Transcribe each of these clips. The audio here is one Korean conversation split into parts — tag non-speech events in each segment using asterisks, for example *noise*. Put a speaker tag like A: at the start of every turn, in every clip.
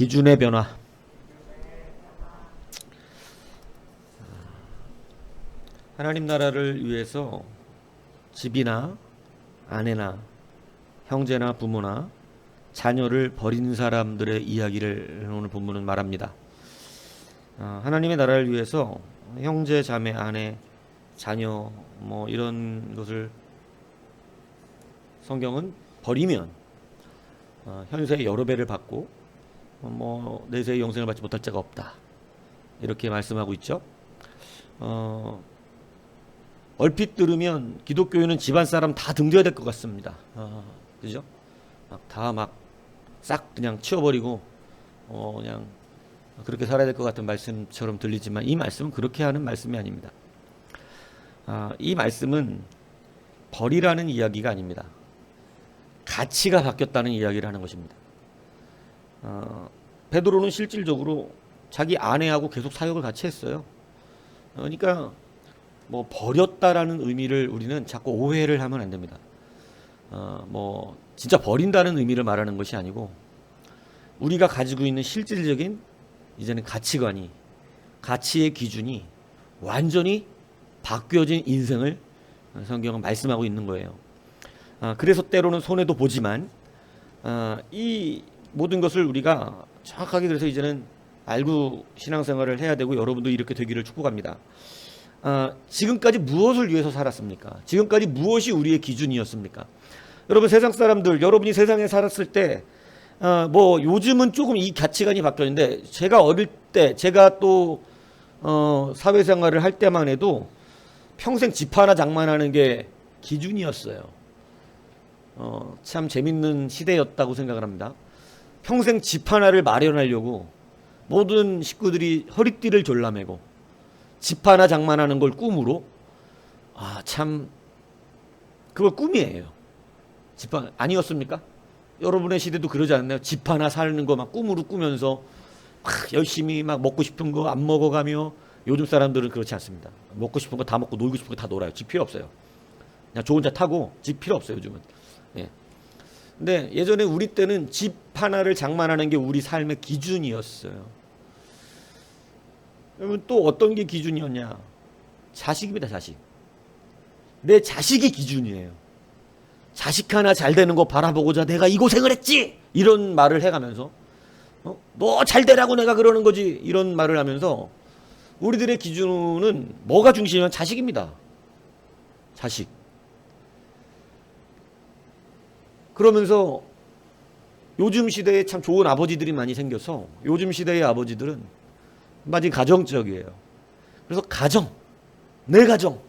A: 기준의 변화. 하나님 나라를 위해서 집이나 아내나 형제나 부모나 자녀를 버린 사람들의 이야기를 오늘 본문은 말합니다. 아, 하나님의 나라를 위해서 형제, 자매, 아내, 자녀 뭐 이런 것을 성경은 버리면 어, 현세의 여러 배를 받고 어, 뭐 내세의 영생을 받지 못할 자가 없다 이렇게 말씀하고 있죠. 어, 얼핏 들으면 기독교인은 집안 사람 다 등져야 될 것 같습니다. 어, 그죠? 다 막 싹 그냥 치워버리고 어, 그냥 그렇게 살아야 될 것 같은 말씀처럼 들리지만 이 말씀은 그렇게 하는 말씀이 아닙니다. 아, 이 말씀은 벌이라는 이야기가 아닙니다. 가치가 바뀌었다는 이야기를 하는 것입니다. 어, 베드로는 실질적으로 자기 아내하고 계속 사역을 같이 했어요. 어, 그러니까 뭐 버렸다라는 의미를 우리는 자꾸 오해를 하면 안 됩니다. 어, 뭐 진짜 버린다는 의미를 말하는 것이 아니고 우리가 가지고 있는 실질적인 이제는 가치관이 가치의 기준이 완전히 바뀌어진 인생을 성경은 말씀하고 있는 거예요. 아, 그래서 때로는 손해도 보지만 아, 이 모든 것을 우리가 정확하게 그래서 이제는 알고 신앙생활을 해야 되고 여러분도 이렇게 되기를 축복합니다. 아, 지금까지 무엇을 위해서 살았습니까? 지금까지 무엇이 우리의 기준이었습니까? 여러분 세상 사람들 여러분이 세상에 살았을 때 어, 뭐 요즘은 조금 이 가치관이 바뀌었는데 제가 어릴 때 제가 또 어, 사회생활을 할 때만 해도 평생 집 하나 장만하는 게 기준이었어요. 어, 참 재밌는 시대였다고 생각을 합니다. 평생 집 하나를 마련하려고 모든 식구들이 허리띠를 졸라매고 집 하나 장만하는 걸 꿈으로 아 참 그걸 꿈이에요. 집 하나 아니었습니까? 여러분의 시대도 그러지 않나요? 집 하나 사는 거 막 꿈으로 꾸면서 막 열심히 막 먹고 싶은 거 안 먹어가며 요즘 사람들은 그렇지 않습니다. 먹고 싶은 거 다 먹고 놀고 싶은 거 다 놀아요. 집 필요 없어요. 그냥 좋은 차 타고 집 필요 없어요. 요즘은. 예. 근데 예전에 우리 때는 집 하나를 장만하는 게 우리 삶의 기준이었어요. 그러면 또 어떤 게 기준이었냐? 자식입니다, 자식. 내 자식이 기준이에요. 자식 하나 잘 되는 거 바라보고자 내가 이 고생을 했지! 이런 말을 해가면서, 어? 너잘 되라고 내가 그러는 거지! 이런 말을 하면서, 우리들의 기준은 뭐가 중심이면 자식입니다. 자식. 그러면서 요즘 시대에 참 좋은 아버지들이 많이 생겨서 요즘 시대의 아버지들은 마치 가정적이에요. 그래서 가정, 내 가정,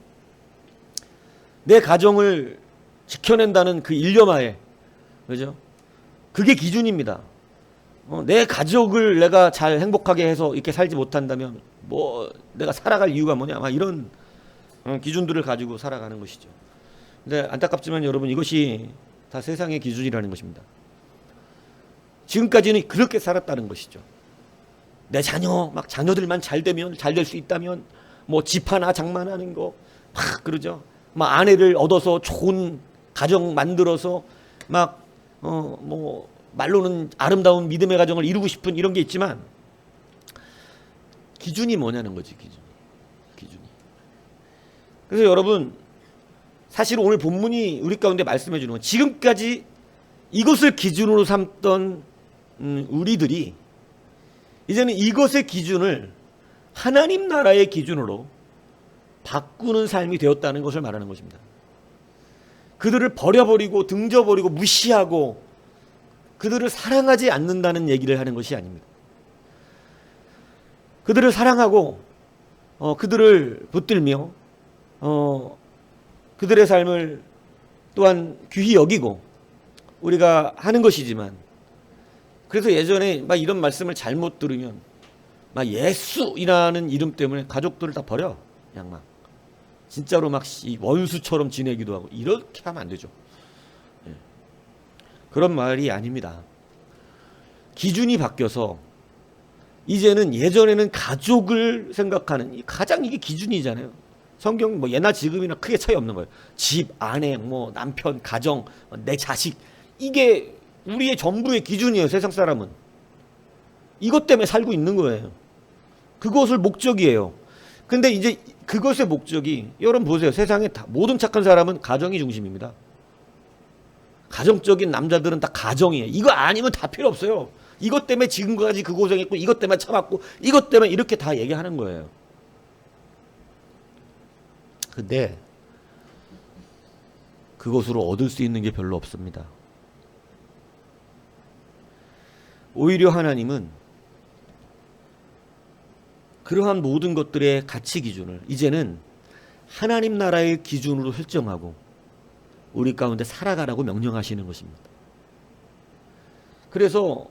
A: 내 가정을 지켜낸다는 그 일념하에, 그죠? 그게 기준입니다. 어, 내 가족을 내가 잘 행복하게 해서 이렇게 살지 못한다면 뭐 내가 살아갈 이유가 뭐냐, 막 이런 어, 기준들을 가지고 살아가는 것이죠. 근데 안타깝지만 여러분 이것이 다 세상의 기준이라는 것입니다. 지금까지는 그렇게 살았다는 것이죠. 내 자녀, 막 자녀들만 잘 되면, 잘 될 수 있다면, 뭐 집 하나 장만하는 거, 막 그러죠. 막 아내를 얻어서 좋은 가정 만들어서, 막, 어, 뭐, 말로는 아름다운 믿음의 가정을 이루고 싶은 이런 게 있지만, 기준이 뭐냐는 거지, 기준. 기준이. 그래서 여러분, 사실 오늘 본문이 우리 가운데 말씀해 주는 건 지금까지 이것을 기준으로 삼던 음, 우리들이 이제는 이것의 기준을 하나님 나라의 기준으로 바꾸는 삶이 되었다는 것을 말하는 것입니다. 그들을 버려버리고 등져버리고 무시하고 그들을 사랑하지 않는다는 얘기를 하는 것이 아닙니다. 그들을 사랑하고 어, 그들을 붙들며 어, 그들의 삶을 또한 귀히 여기고 우리가 하는 것이지만 그래서 예전에 막 이런 말씀을 잘못 들으면 막 예수이라는 이름 때문에 가족들을 다 버려 양막 진짜로 막 원수처럼 지내기도 하고 이렇게 하면 안 되죠. 예. 그런 말이 아닙니다. 기준이 바뀌어서 이제는 예전에는 가족을 생각하는 가장 이게 기준이잖아요. 성경 뭐 예나 지금이나 크게 차이 없는 거예요. 집, 아내, 뭐 남편, 가정, 내 자식 이게 우리의 전부의 기준이에요. 세상 사람은. 이것 때문에 살고 있는 거예요. 그것을 목적이에요. 근데 이제 그것의 목적이 여러분 보세요. 세상에 다, 모든 착한 사람은 가정이 중심입니다. 가정적인 남자들은 다 가정이에요. 이거 아니면 다 필요 없어요. 이것 때문에 지금까지 그 고생했고 이것 때문에 참았고 이것 때문에 이렇게 다 얘기하는 거예요. 근데 그것으로 얻을 수 있는 게 별로 없습니다. 오히려 하나님은 그러한 모든 것들의 가치 기준을 이제는 하나님 나라의 기준으로 설정하고 우리 가운데 살아가라고 명령하시는 것입니다. 그래서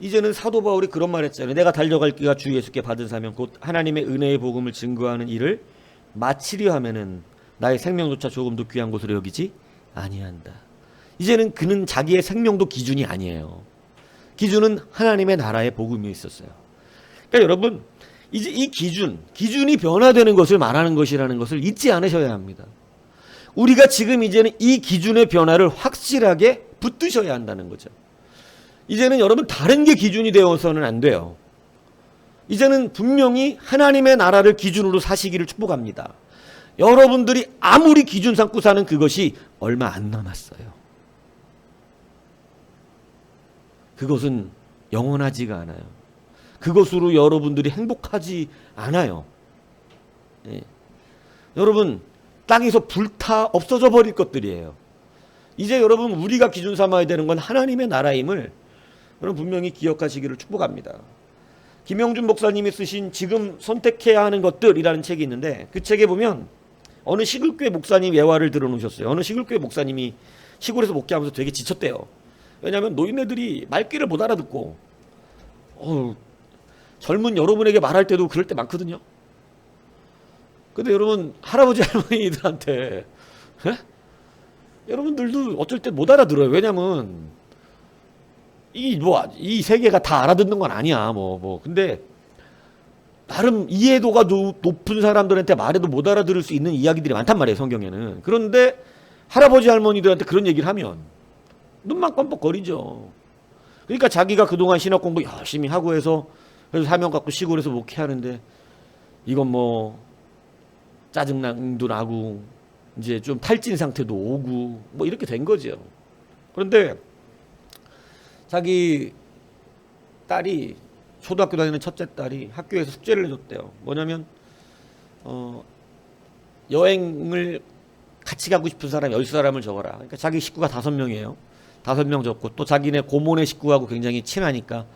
A: 이제는 사도 바울이 그런 말 했잖아요. 내가 달려갈 기가 주 예수께 받은 사명 곧 하나님의 은혜의 복음을 증거하는 일을 마치려 하면은 나의 생명조차 조금도 귀한 것으로 여기지 아니한다. 이제는 그는 자기의 생명도 기준이 아니에요. 기준은 하나님의 나라의 복음이 있었어요. 그러니까 여러분 이제 이 기준, 기준이 변화되는 것을 말하는 것이라는 것을 잊지 않으셔야 합니다. 우리가 지금 이제는 이 기준의 변화를 확실하게 붙드셔야 한다는 거죠. 이제는 여러분 다른 게 기준이 되어서는 안 돼요. 이제는 분명히 하나님의 나라를 기준으로 사시기를 축복합니다. 여러분들이 아무리 기준 삼고 사는 그것이 얼마 안 남았어요. 그것은 영원하지가 않아요. 그것으로 여러분들이 행복하지 않아요. 예. 여러분 땅에서 불타 없어져 버릴 것들이에요. 이제 여러분 우리가 기준 삼아야 되는 건 하나님의 나라임을 여러분 분명히 기억하시기를 축복합니다. 김영준 목사님이 쓰신 지금 선택해야 하는 것들이라는 책이 있는데 그 책에 보면 어느 시골교회 목사님 예화를 들어놓으셨어요. 어느 시골교회 목사님이 시골에서 목회하면서 되게 지쳤대요. 왜냐하면 노인네들이 말귀를 못 알아듣고 어, 젊은 여러분에게 말할 때도 그럴 때 많거든요. 근데 여러분 할아버지 *laughs* 할머니들한테 에? 여러분들도 어쩔 때 못 알아들어요. 왜냐면 이 뭐 이 세계가 다 알아듣는 건 아니야. 뭐 뭐. 근데 나름 이해도가 노- 높은 사람들한테 말해도 못 알아들을 수 있는 이야기들이 많단 말이에요. 성경에는. 그런데 할아버지 할머니들한테 그런 얘기를 하면 눈만 껌뻑거리죠. 그러니까 자기가 그동안 신학 공부 열심히 하고 해서 그래서 사명 갖고 시골에서 목회하는데 이건 뭐 짜증난도 나고 이제 좀 탈진 상태도 오고 뭐 이렇게 된 거죠. 그런데 자기 딸이 초등학교 다니는 첫째 딸이 학교에서 숙제를 내줬대요. 뭐냐면 어 여행을 같이 가고 싶은 사람 열 사람을 적어라. 그러니까 자기 식구가 다섯 명이에요. 다섯 명 적고 또 자기네 고모네 식구하고 굉장히 친하니까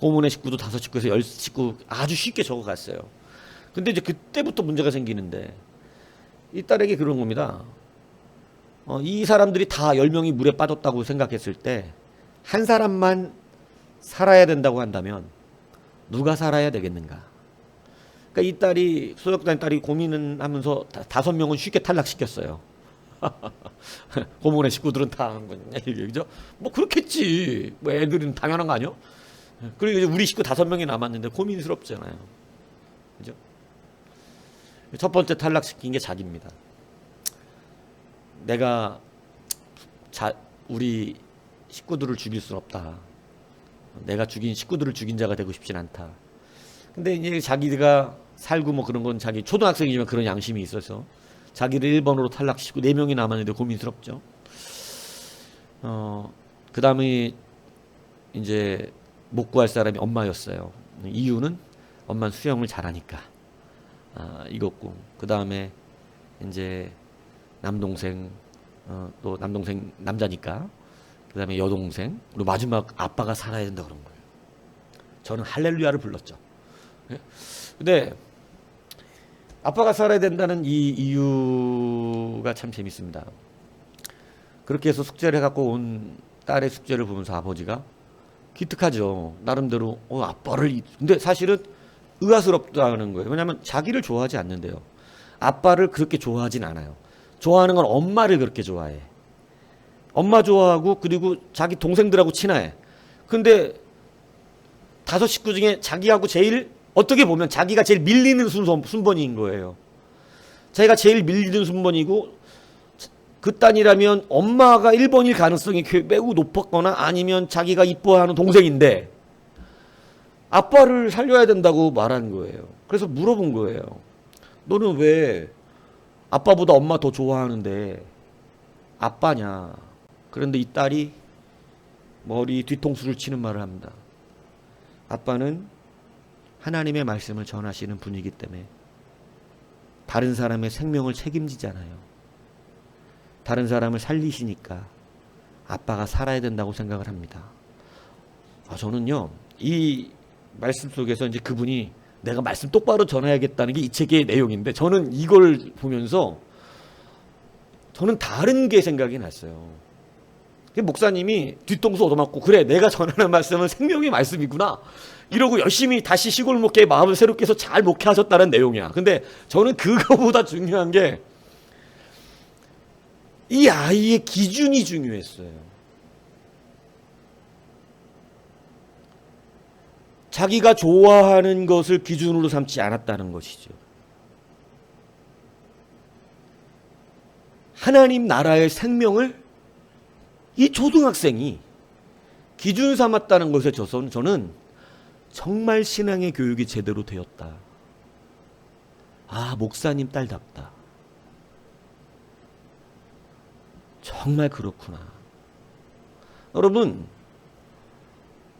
A: 고모네 식구도 다섯 식구에서 열 식구 아주 쉽게 적어갔어요. 근데 이제 그때부터 문제가 생기는데 이 딸에게 그런 겁니다. 어, 이 사람들이 다열 명이 물에 빠졌다고 생각했을 때 한 사람만 살아야 된다고 한다면 누가 살아야 되겠는가? 그러니까 이 딸이 소속단 딸이 고민을 하면서 다- 다섯 명은 쉽게 탈락시켰어요. *laughs* 고모네 식구들은 다 하는 거냐 얘기죠. 뭐 그렇겠지. 뭐 애들은 당연한 거 아니요? 그리고 이제 우리 식구 다섯 명이 남았는데 고민스럽잖아요. 그죠? 첫 번째 탈락시킨 게 자기입니다. 내가 자 우리 식구들을 죽일 순 없다. 내가 죽인 식구들을 죽인 자가 되고 싶진 않다. 근데 이제 자기가 살고 뭐 그런 건 자기 초등학생이지만 그런 양심이 있어서 자기를 1번으로 탈락시키고 4명이 남았는데 고민스럽죠. 어, 그 다음에 이제 못 구할 사람이 엄마였어요. 이유는 엄마는 수영을 잘하니까. 아, 이것고. 그 다음에 이제 남동생, 어, 또 남동생 남자니까. 그 다음에 여동생. 그리고 마지막 아빠가 살아야 된다 그런 거예요. 저는 할렐루야를 불렀죠. 예? 근데 아빠가 살아야 된다는 이 이유가 참 재밌습니다. 그렇게 해서 숙제를 해갖고 온 딸의 숙제를 보면서 아버지가 기특하죠. 나름대로 어 아빠를 이- 근데 사실은 의아스럽다는 거예요. 왜냐하면 자기를 좋아하지 않는데요. 아빠를 그렇게 좋아하진 않아요. 좋아하는 건 엄마를 그렇게 좋아해. 엄마 좋아하고 그리고 자기 동생들하고 친해. 근데 다섯 식구 중에 자기하고 제일 어떻게 보면 자기가 제일 밀리는 순서, 순번인 거예요. 자기가 제일 밀리는 순번이고 그 딸이라면 엄마가 1번일 가능성이 꽤- 매우 높았거나 아니면 자기가 이뻐하는 동생인데 아빠를 살려야 된다고 말한 거예요. 그래서 물어본 거예요. 너는 왜 아빠보다 엄마 더 좋아하는데 아빠냐? 그런데 이 딸이 머리 뒤통수를 치는 말을 합니다. 아빠는 하나님의 말씀을 전하시는 분이기 때문에 다른 사람의 생명을 책임지잖아요. 다른 사람을 살리시니까 아빠가 살아야 된다고 생각을 합니다. 아, 저는요, 이 말씀 속에서 이제 그분이 내가 말씀 똑바로 전해야겠다는 게 이 책의 내용인데 저는 이걸 보면서 저는 다른 게 생각이 났어요. 그 목사님이 뒤통수 얻어맞고 그래 내가 전하는 말씀은 생명의 말씀이구나 이러고 열심히 다시 시골 목회의 마음을 새롭게 해서 잘 목회하셨다는 내용이야. 근데 저는 그거보다 중요한 게 이 아이의 기준이 중요했어요. 자기가 좋아하는 것을 기준으로 삼지 않았다는 것이죠. 하나님 나라의 생명을 이 초등학생이 기준 삼았다는 것에 저선 저는 정말 신앙의 교육이 제대로 되었다. 아, 목사님 딸답다. 정말 그렇구나. 여러분,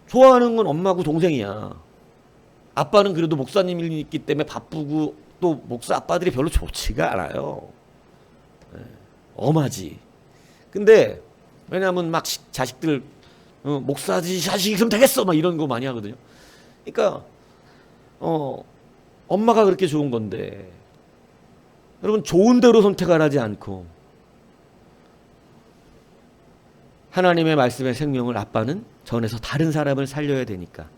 A: 좋아하는 건 엄마고 동생이야. 아빠는 그래도 목사님이기 때문에 바쁘고 또 목사 아빠들이 별로 좋지가 않아요. 예, 엄하지. 근데 왜냐하면 막 시- 자식들 어, 목사지 자식이 그럼 되겠어 막 이런 거 많이 하거든요. 그러니까 어 엄마가 그렇게 좋은 건데 여러분 좋은 대로 선택을 하지 않고 하나님의 말씀의 생명을 아빠는 전해서 다른 사람을 살려야 되니까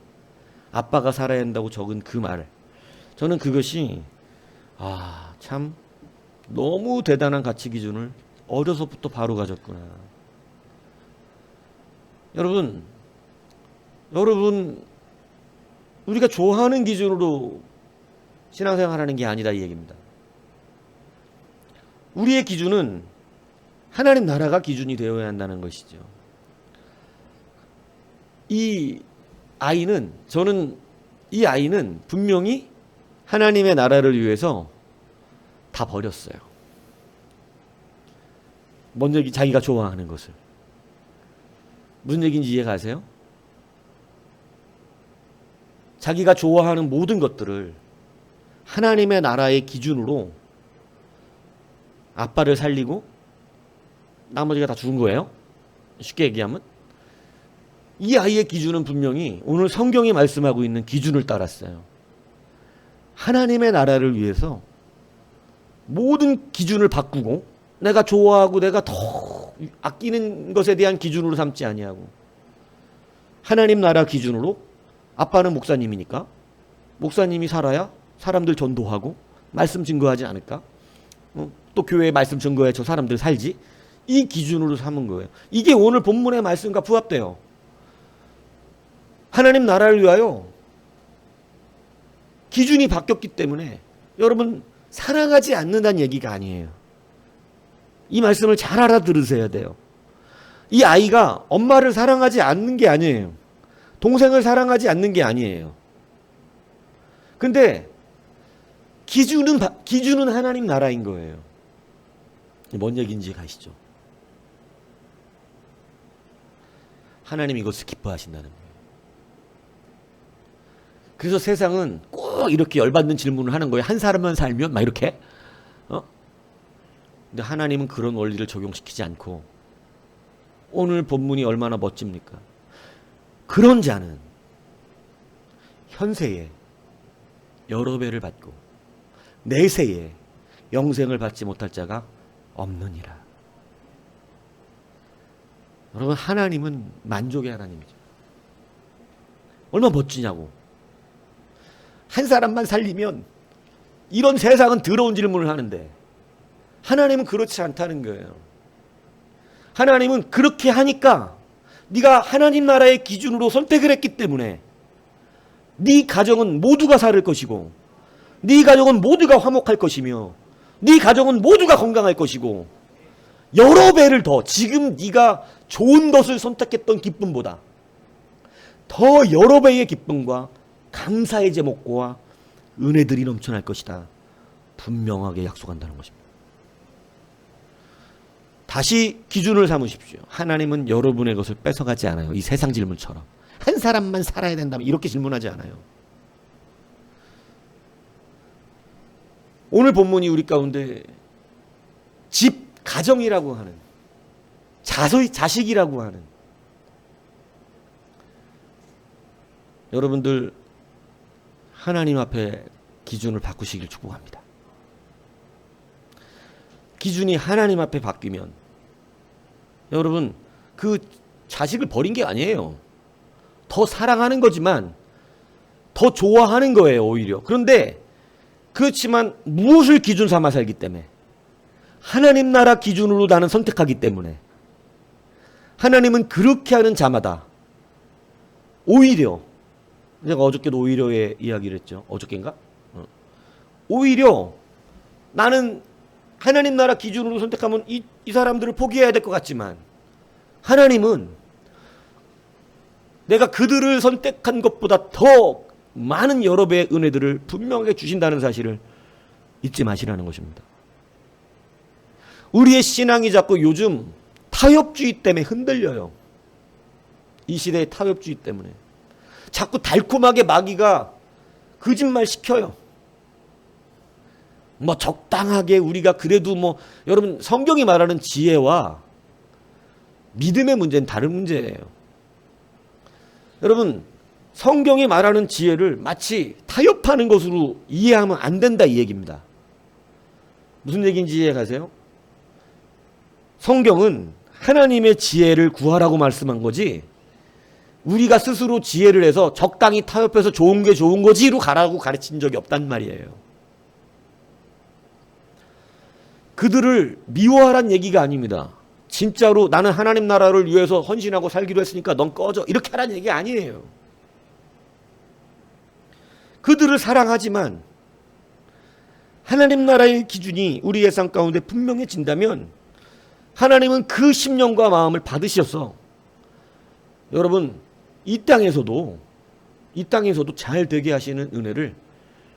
A: 아빠가 살아야 한다고 적은 그 말. 저는 그것이 아 참 너무 대단한 가치 기준을 어려서부터 바로 가졌구나. 여러분, 여러분, 우리가 좋아하는 기준으로 신앙생활 하는 게 아니다 이 얘기입니다. 우리의 기준은 하나님 나라가 기준이 되어야 한다는 것이죠. 이 아이는 저는 이 아이는 분명히 하나님의 나라를 위해서 다 버렸어요. 먼저 자기가 좋아하는 것을. 무슨 얘기인지 이해가세요? 자기가 좋아하는 모든 것들을 하나님의 나라의 기준으로 아빠를 살리고 나머지가 다 죽은 거예요. 쉽게 얘기하면 이 아이의 기준은 분명히 오늘 성경이 말씀하고 있는 기준을 따랐어요. 하나님의 나라를 위해서 모든 기준을 바꾸고 내가 좋아하고 내가 더 아끼는 것에 대한 기준으로 삼지 아니하고 하나님 나라 기준으로 아빠는 목사님이니까 목사님이 살아야 사람들 전도하고 말씀 증거하지 않을까? 어, 또 교회에 말씀 증거해 저 사람들 살지? 이 기준으로 삼은 거예요. 이게 오늘 본문의 말씀과 부합돼요. 하나님 나라를 위하여 기준이 바뀌었기 때문에 여러분 사랑하지 않는다는 얘기가 아니에요. 이 말씀을 잘 알아들으셔야 돼요. 이 아이가 엄마를 사랑하지 않는 게 아니에요. 동생을 사랑하지 않는 게 아니에요. 근데 기준은 바- 기준은 하나님 나라인 거예요. 뭔 얘기인지 가시죠. 하나님 이것을 기뻐하신다는 거예요. 그래서 세상은 꼭 이렇게 열받는 질문을 하는 거예요. 한 사람만 살면 막 이렇게. 어? 근데 하나님은 그런 원리를 적용시키지 않고 오늘 본문이 얼마나 멋집니까? 그런 자는 현세에 여러 배를 받고 내세에 영생을 받지 못할 자가 없느니라. 여러분 하나님은 만족의 하나님이죠. 얼마나 멋지냐고. 한 사람만 살리면 이런 세상은 더러운 질문을 하는데 하나님은 그렇지 않다는 거예요. 하나님은 그렇게 하니까 네가 하나님 나라의 기준으로 선택을 했기 때문에 네 가정은 모두가 살을 것이고 네 가정은 모두가 화목할 것이며 네 가정은 모두가 건강할 것이고 여러 배를 더 지금 네가 좋은 것을 선택했던 기쁨보다 더 여러 배의 기쁨과 감사의 제목과 은혜들이 넘쳐날 것이다. 분명하게 약속한다는 것입니다. 다시 기준을 삼으십시오. 하나님은 여러분의 것을 뺏어가지 않아요. 이 세상 질문처럼. 한 사람만 살아야 된다면 이렇게 질문하지 않아요. 오늘 본문이 우리 가운데 집, 가정이라고 하는 자소의 자식이라고 하는 여러분들 하나님 앞에 기준을 바꾸시길 축복합니다. 기준이 하나님 앞에 바뀌면 여러분 그 자식을 버린 게 아니에요. 더 사랑하는 거지만 더 좋아하는 거예요, 오히려. 그런데 그렇지만 무엇을 기준 삼아 살기 때문에 하나님 나라 기준으로 나는 선택하기 때문에 하나님은 그렇게 하는 자마다 오히려 제가 어저께도 오히려의 이야기를 했죠. 어저께인가? 어. 오히려 나는 하나님 나라 기준으로 선택하면 이, 이 사람들을 포기해야 될 것 같지만 하나님은 내가 그들을 선택한 것보다 더 많은 여러 배의 은혜들을 분명하게 주신다는 사실을 잊지 마시라는 것입니다. 우리의 신앙이 자꾸 요즘 타협주의 때문에 흔들려요. 이 시대의 타협주의 때문에. 자꾸 달콤하게 마귀가 거짓말 시켜요. 뭐 적당하게 우리가 그래도 뭐 여러분 성경이 말하는 지혜와 믿음의 문제는 다른 문제예요. 여러분 성경이 말하는 지혜를 마치 타협하는 것으로 이해하면 안 된다 이 얘기입니다. 무슨 얘기인지 이해가세요? 성경은 하나님의 지혜를 구하라고 말씀한 거지 우리가 스스로 지혜를 해서 적당히 타협해서 좋은 게 좋은 거지로 가라고 가르친 적이 없단 말이에요. 그들을 미워하란 얘기가 아닙니다. 진짜로 나는 하나님 나라를 위해서 헌신하고 살기로 했으니까 넌 꺼져. 이렇게 하라는 얘기 아니에요. 그들을 사랑하지만 하나님 나라의 기준이 우리의 삶 가운데 분명해진다면 하나님은 그 심령과 마음을 받으셔서 여러분 이 땅에서도 이 땅에서도 잘 되게 하시는 은혜를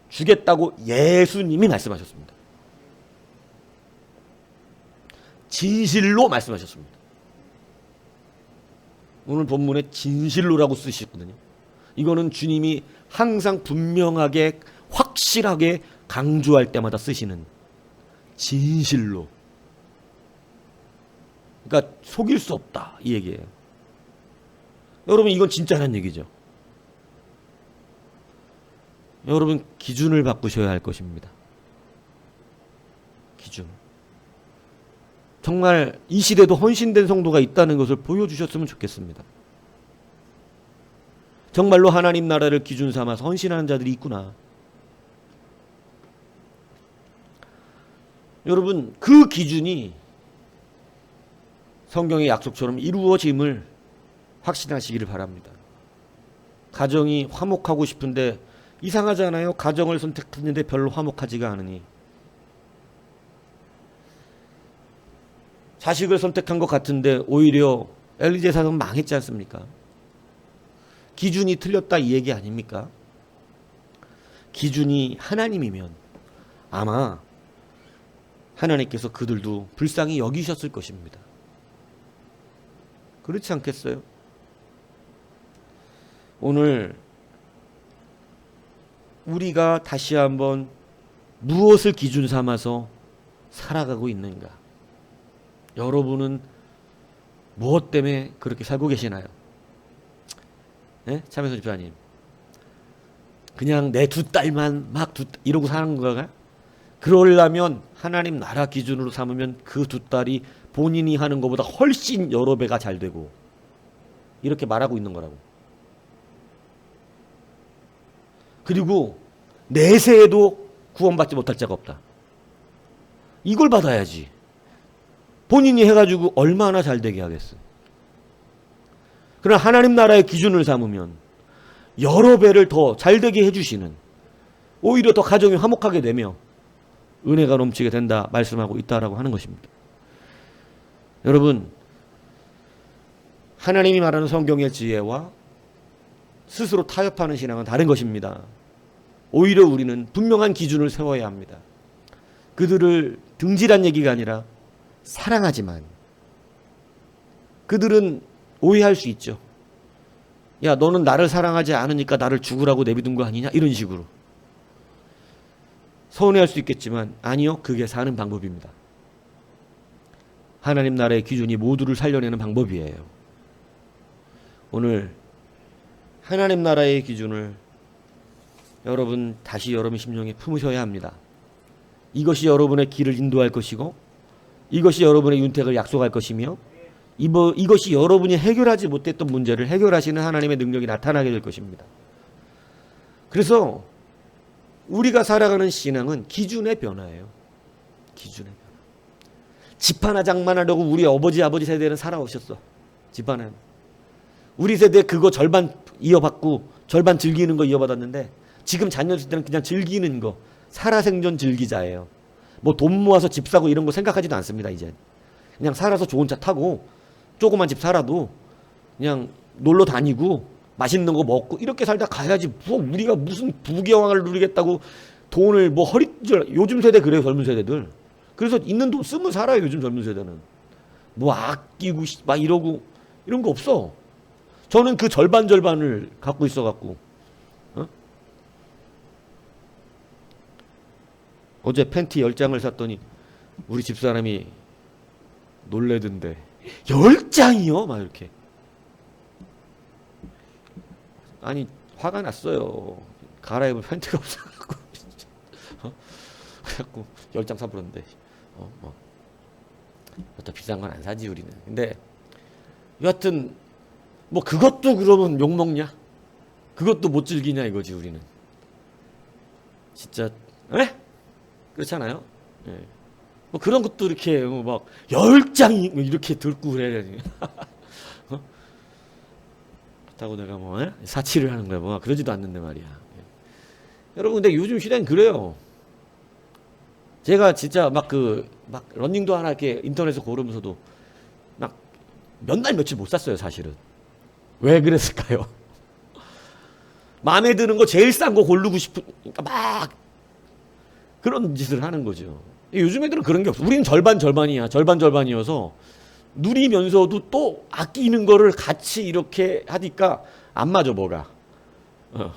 A: 주겠다고 예수님이 말씀하셨습니다. 진실로 말씀하셨습니다. 오늘 본문에 진실로라고 쓰셨거든요. 이거는 주님이 항상 분명하게 확실하게 강조할 때마다 쓰시는 진실로. 그러니까 속일 수 없다 이 얘기예요. 여러분 이건 진짜란 얘기죠. 여러분 기준을 바꾸셔야 할 것입니다. 기준. 정말 이 시대도 헌신된 성도가 있다는 것을 보여주셨으면 좋겠습니다. 정말로 하나님 나라를 기준 삼아서 헌신하는 자들이 있구나. 여러분 그 기준이 성경의 약속처럼 이루어짐을 확신하시기를 바랍니다. 가정이 화목하고 싶은데 이상하잖아요. 가정을 선택했는데 별로 화목하지가 않으니. 자식을 선택한 것 같은데 오히려 엘리제 사는 망했지 않습니까? 기준이 틀렸다 이 얘기 아닙니까? 기준이 하나님이면 아마 하나님께서 그들도 불쌍히 여기셨을 것입니다. 그렇지 않겠어요? 오늘 우리가 다시 한번 무엇을 기준 삼아서 살아가고 있는가? 여러분은 무엇 때문에 그렇게 살고 계시나요? 네? 참여선 집사님. 그냥 내 두 딸만 막 두, 이러고 사는 거가? 그러려면 하나님 나라 기준으로 삼으면 그 두 딸이 본인이 하는 것보다 훨씬 여러 배가 잘 되고 이렇게 말하고 있는 거라고. 그리고 내세에도 구원받지 못할 자가 없다. 이걸 받아야지. 본인이 해가지고 얼마나 잘 되게 하겠어. 그러나 하나님 나라의 기준을 삼으면 여러 배를 더 잘 되게 해주시는 오히려 더 가정이 화목하게 되며 은혜가 넘치게 된다 말씀하고 있다라고 하는 것입니다. 여러분 하나님이 말하는 성경의 지혜와 스스로 타협하는 신앙은 다른 것입니다. 오히려 우리는 분명한 기준을 세워야 합니다. 그들을 등지란 얘기가 아니라 사랑하지만 그들은 오해할 수 있죠. 야, 너는 나를 사랑하지 않으니까 나를 죽으라고 내비둔 거 아니냐? 이런 식으로. 서운해할 수 있겠지만 아니요. 그게 사는 방법입니다. 하나님 나라의 기준이 모두를 살려내는 방법이에요. 오늘 하나님 나라의 기준을 여러분 다시 여러분 심령에 품으셔야 합니다. 이것이 여러분의 길을 인도할 것이고 이것이 여러분의 윤택을 약속할 것이며 이거, 이것이 여러분이 해결하지 못했던 문제를 해결하시는 하나님의 능력이 나타나게 될 것입니다. 그래서 우리가 살아가는 신앙은 기준의 변화예요. 기준의 변화. 집 하나 장만하려고 우리 아버지 아버지 세대는 살아오셨어. 집 하나. 우리 세대 그거 절반 이어받고 절반 즐기는 거 이어받았는데 지금 자녀 세대는 그냥 즐기는 거 살아생전 즐기자예요. 뭐 돈 모아서 집 사고 이런 거 생각하지도 않습니다 이제. 그냥 살아서 좋은 차 타고 조그만 집 살아도 그냥 놀러 다니고 맛있는 거 먹고 이렇게 살다 가야지 뭐 우리가 무슨 부귀영화를 누리겠다고 돈을 뭐 허리줄 요즘 세대 그래요 젊은 세대들. 그래서 있는 돈 쓰면 살아요 요즘 젊은 세대는. 뭐 아끼고 씨, 막 이러고 이런 거 없어. 저는 그 절반 절반을 갖고 있어 갖고 어제 팬티 열 장을 샀더니 우리 집사람이 놀래던데 열 장이요? 막 이렇게 아니 화가 났어요. 갈아입을 팬티가 없어갖고 *laughs* 어? 그래갖고 열장 사버렸는데 어, 뭐 어차 비싼 건 안 사지 우리는. 근데 여하튼 뭐 그것도 그러면 욕 먹냐? 그것도 못 즐기냐 이거지 우리는. 진짜 에? 그렇잖아요. 예. 뭐 그런 것도 이렇게 뭐막열 장이 뭐 이렇게 들고 그래. *laughs* 어? 그렇다고 내가 뭐 에? 사치를 하는 거야 뭐 그러지도 않는데 말이야. 예. 여러분 근데 요즘 시대는 그래요. 제가 진짜 막 그 막 런닝도 하나 이렇게 인터넷에서 고르면서도 막 몇 날 며칠 못 샀어요 사실은. 왜 그랬을까요? *laughs* 마음에 드는 거 제일 싼 거 고르고 싶으니까 막 그런 짓을 하는 거죠. 요즘 애들은 그런 게 없어. 우리는 절반 절반이야. 절반 절반이어서 누리면서도 또 아끼는 거를 같이 이렇게 하니까 안 맞아 뭐가. 어.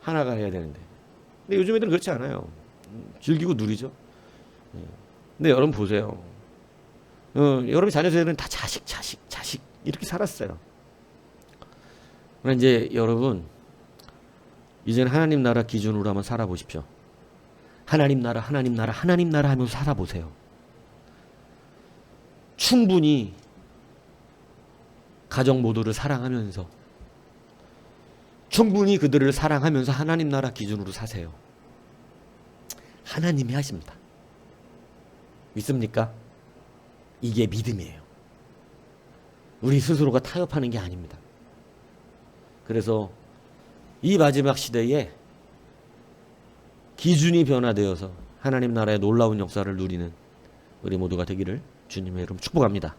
A: 하나가 해야 되는데. 근데 요즘 애들은 그렇지 않아요. 음, 즐기고 누리죠. 예. 근데 여러분 보세요. 어, 여러분 자녀 세대는 다 자식, 자식, 자식 이렇게 살았어요. 그러나 이제 여러분 이제는 하나님 나라 기준으로 한번 살아보십시오. 하나님 나라, 하나님 나라, 하나님 나라 하면서 살아보세요. 충분히 가정 모두를 사랑하면서 충분히 그들을 사랑하면서 하나님 나라 기준으로 사세요. 하나님이 하십니다. 믿습니까? 이게 믿음이에요. 우리 스스로가 타협하는 게 아닙니다. 그래서 이 마지막 시대에 기준이 변화되어서 하나님 나라의 놀라운 역사를 누리는 우리 모두가 되기를 주님의 이름 축복합니다.